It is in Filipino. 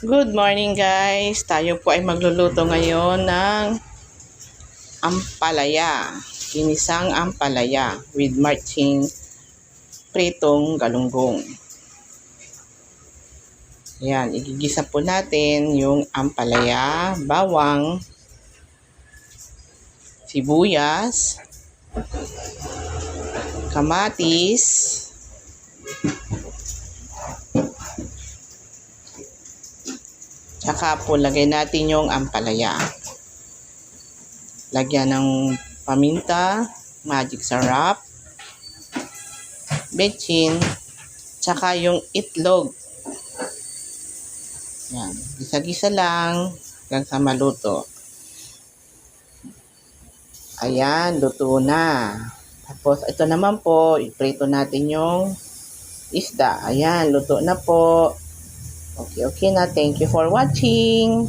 Good morning guys! Tayo po ay magluluto ngayon ng ampalaya. Kinisang ampalaya with marching pritong galunggong. Yan, igigisa po natin yung ampalaya, bawang, sibuyas, kamatis, Tsaka po lagay natin yung ampalaya. Lagyan ng paminta, magic sarap, bechin, tsaka yung itlog. Yan. Gisa-gisa lang hanggang sa maluto. Ayan, luto na. Tapos, ito naman po, iprito natin yung isda. Ayan, luto na po. Okay, okay na. Thank you for watching.